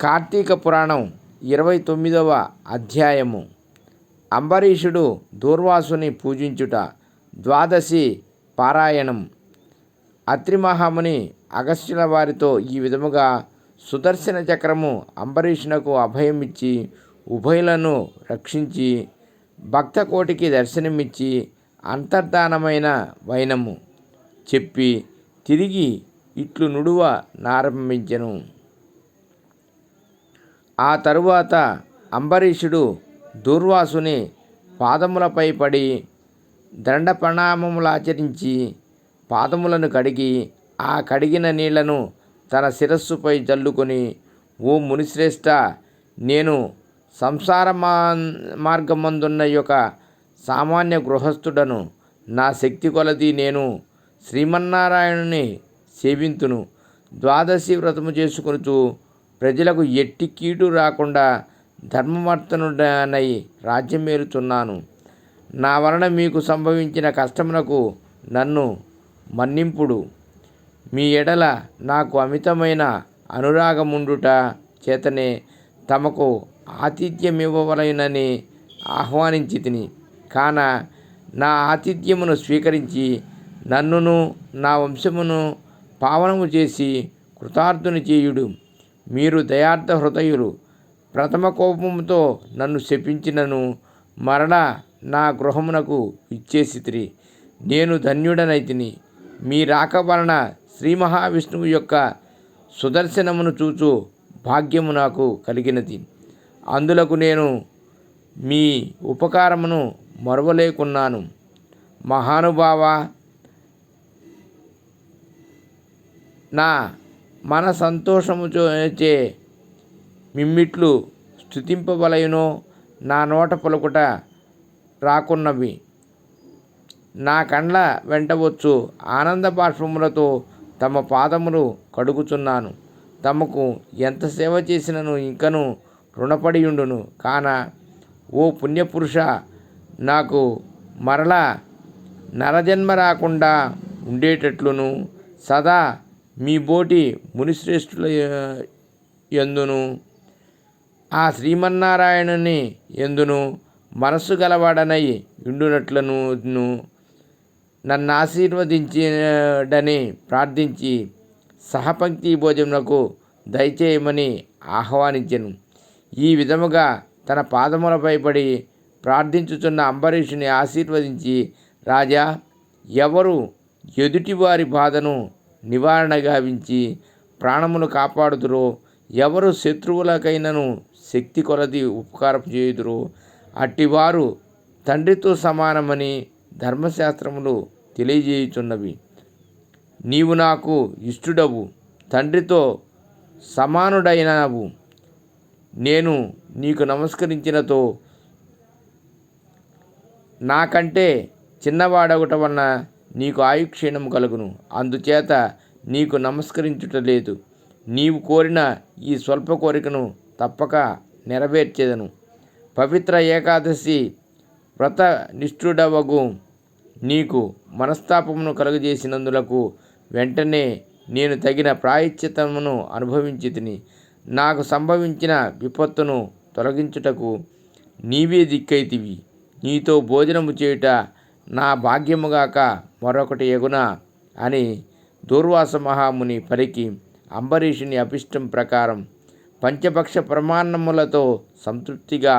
కార్తీక పురాణం ఇరవై తొమ్మిదవ అధ్యాయము. అంబరీషుడు దూర్వాసుని పూజించుట ద్వాదశి పారాయణం. అత్రిమహాముని అగస్త్యుల వారితో ఈ విధముగా సుదర్శన చక్రము అంబరీషునకు అభయమిచ్చి ఉభయులను రక్షించి భక్తకోటికి దర్శనమిచ్చి అంతర్ధానమైన వైనము. చెప్పి తిరిగి ఇట్లు నుడువ నారంభించెను. ఆ తరువాత అంబరీషుడు దూర్వాసుని పాదములపై పడి దండ ప్రణామములాచరించి పాదములను కడిగి ఆ కడిగిన నీళ్ళను తన శిరస్సుపై జల్లుకొని ఓ మునిశ్రేష్ఠ నేను సంసార మా మార్గమందున్న యొక్క సామాన్య గృహస్థుడను నా శక్తి కొలది నేను శ్రీమన్నారాయణుని సేవింతును. ద్వాదశి వ్రతము చేసుకొనుచు ప్రజలకు ఎట్టి కీడు రాకుండా ధర్మవర్తనుడనై రాజ్యమేలుతున్నాను నా వలన మీకు సంభవించిన కష్టమునకు నన్ను మన్నింపుడు. మీ ఎడల నాకు అమితమైన అనురాగముండుట చేతనే తమకు ఆతిథ్యమివ్వవలెనని ఆహ్వానించి తిని కాన నా ఆతిథ్యమును స్వీకరించి నన్నును నా వంశమును పావనము చేసి కృతార్థుని చేయుడు. మీరు దయార్థ హృదయులు ప్రథమ కోపముతో నన్ను శపించినను మరలా నా గృహమునకు ఇచ్చేసితిరి. నేను ధన్యుడనైతిని మీ రాక వలన శ్రీ మహావిష్ణువు యొక్క సుదర్శనమును చూచు భాగ్యము నాకు కలిగినది. అందులకు నేను మీ ఉపకారమును మరవలేకున్నాను. మహానుభావ నా మన సంతోషము చే మిమ్మిట్లు స్థుతింపబలయునో నా నోట పలుకుట రాకున్నవి. నా కండ్ల వెంటవచ్చు ఆనంద బాష్పములతో తమ పాదములు కడుగుచున్నాను. తమకు ఎంత సేవ చేసినను ఇంకను రుణపడియుండును. కాన ఓ పుణ్యపురుష నాకు మరలా నరజన్మ రాకుండా ఉండేటట్లును సదా మీ బోటి మునిశ్రేష్ఠుల ఎందును ఆ శ్రీమన్నారాయణుని ఎందును మనస్సు గలవాడనై ఉండునట్లను నన్ను ఆశీర్వదించడని ప్రార్థించి సహపంక్తి భోజనకు దయచేయమని ఆహ్వానించను. ఈ విధముగా తన పాదములపై పడి ప్రార్థించుచున్న అంబరీషుని ఆశీర్వదించి రాజా ఎవరు ఎదుటివారి బాధను నివారణ గావించి ప్రాణములు కాపాడుదురో ఎవరు శత్రువులకైనను శక్తి కొలది ఉపకారం చేయుదురో అట్టివారు తండ్రితో సమానమని ధర్మశాస్త్రములు తెలియజేయుచున్నవి. నీవు నాకు ఇష్టుడవు తండ్రితో సమానుడైనవు. నేను నీకు నమస్కరించినతో నాకంటే చిన్నవాడొకట వలన నీకు ఆయుక్షీణం కలుగును. అందుచేత నీకు నమస్కరించుట లేదు. నీవు కోరిన ఈ స్వల్ప కోరికను తప్పక నెరవేర్చేదను. పవిత్ర ఏకాదశి వ్రత నిష్ఠుడవగు నీకు మనస్తాపమును కలుగజేసినందులకు వెంటనే నేను తగిన ప్రాయశ్చితమును అనుభవించి తిని నాకు సంభవించిన విపత్తును తొలగించుటకు నీవే దిక్కైతివి. నీతో భోజనము చేయుట నా భాగ్యముగాక మరొకటి ఎగున అని దూర్వాస మహాముని పరికి అంబరీషుని అభిష్టం ప్రకారం పంచపక్ష ప్రమాణములతో సంతృప్తిగా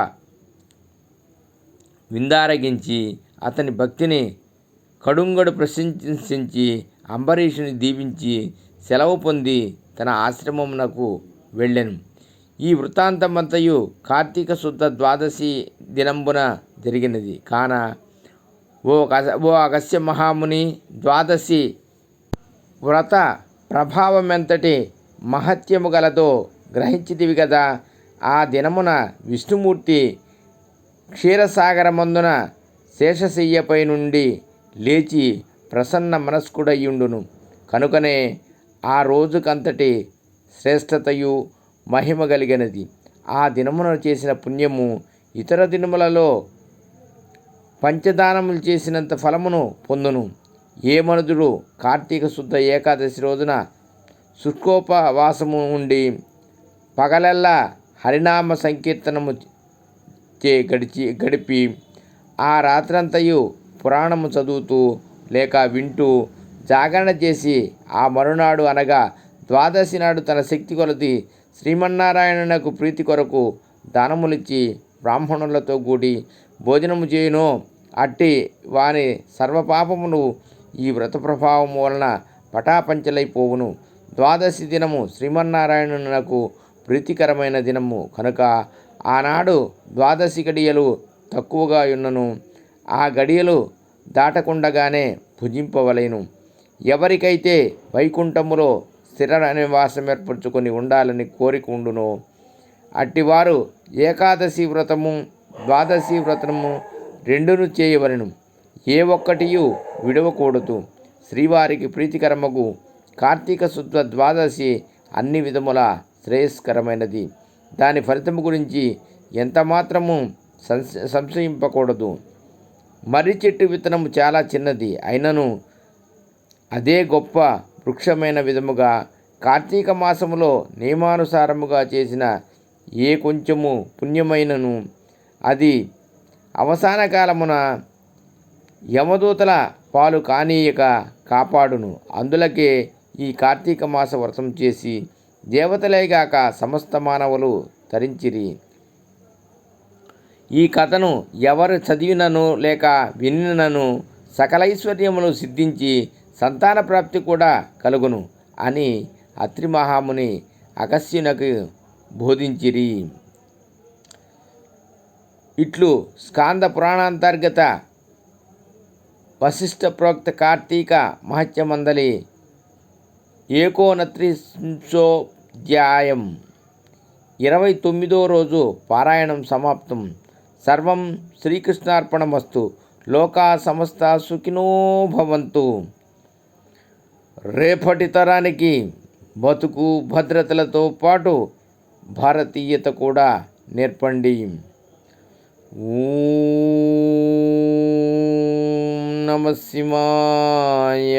విందారగించి అతని భక్తిని కడుంగడు ప్రశంసించి అంబరీషుని దీవించి సెలవు పొంది తన ఆశ్రమమునకు వెళ్ళెను. ఈ వృత్తాంతమంతయు కార్తీక శుద్ధ ద్వాదశి దినంబున జరిగినది. కాన ఓ ఓ అగస్య మహాముని ద్వాదశి వ్రత ప్రభావమెంతటి మహత్యము గలదో గ్రహించితివి కదా ఆ దినమున విష్ణుమూర్తి క్షీరసాగరమందున శేషశయ్యపై నుండి లేచి ప్రసన్న మనస్కుడయ్యుండును. కనుకనే ఆ రోజుకంతటి శ్రేష్టతయు మహిమ కలిగినది ఆ దినమున చేసిన పుణ్యము ఇతర దినములలో పంచదానములు చేసినంత ఫలమును పొందును. ఏ మనుదుడు కార్తీక శుద్ధ ఏకాదశి రోజున శుష్కోపవాసము ఉండి పగలల్లా హరినామ సంకీర్తనము చే గడిచి గడిపి ఆ రాత్రంతయు పురాణము చదువుతూ లేక వింటూ జాగరణ చేసి ఆ మరునాడు అనగా ద్వాదశి నాడు తన శక్తి కొలది శ్రీమన్నారాయణునకు ప్రీతి కొరకు దానములిచ్చి బ్రాహ్మణులతో కూడి భోజనము చేయును. అట్టి వాని సర్వపాపములు ఈ వ్రత ప్రభావం వలన పటాపంచలైపోవును ద్వాదశి దినము శ్రీమన్నారాయణునకు ప్రీతికరమైన దినము. కనుక ఆనాడు ద్వాదశి గడియలు తక్కువగా ఉన్నను ఆ గడియలు దాటకుండగానే భుజింపవలేను. ఎవరికైతే వైకుంఠములో స్థిర నివాసం ఏర్పరచుకొని ఉండాలని కోరిక ఉండునో అట్టివారు ఏకాదశి వ్రతము ద్వాదశి వ్రతము రెండును చేయవలను. ఏ ఒక్కటియు విడవకూడదు. శ్రీవారికి ప్రీతికరమగు కార్తీక శుద్ధ ద్వాదశి అన్ని విధముల శ్రేయస్కరమైనది. దాని ఫలితము గురించి ఎంత మాత్రము సంశ సంశయింపకూడదు. మర్రి చెట్టు విత్తనము చాలా చిన్నది. అయినను అదే గొప్ప వృక్షమైన విధముగా కార్తీక మాసములో నియమానుసారముగా చేసిన ఏ కొంచెము పుణ్యమైనను అది అవసాన కాలమున యమదూతల పాలు కానీయక కాపాడును. అందులకే ఈ కార్తీక మాస వ్రతం చేసి దేవతలేగాక సమస్త మానవులు తరించిరి ఈ కథను ఎవరు చదివినను లేక వినినను సకలైశ్వర్యములు సిద్ధించి సంతాన ప్రాప్తి కూడా కలుగును అని అత్రి మహాముని అగస్యునకు బోధించిరి. ఇట్లు స్కాంద పురాణాంతర్గత వశిష్ఠ ప్రోక్త కార్తీక మహత్యమందలి ఏకోనత్రిశోధ్యాయం ఇరవై తొమ్మిదో రోజు పారాయణం సమాప్తం. సర్వం శ్రీకృష్ణార్పణమస్తు. లోకా సమస్త సుఖినో భవంతు. రేపటి తరానికి బతుకు భద్రతలతో పాటు భారతీయత కూడా నేర్పండి. ॐ नमः शिवाय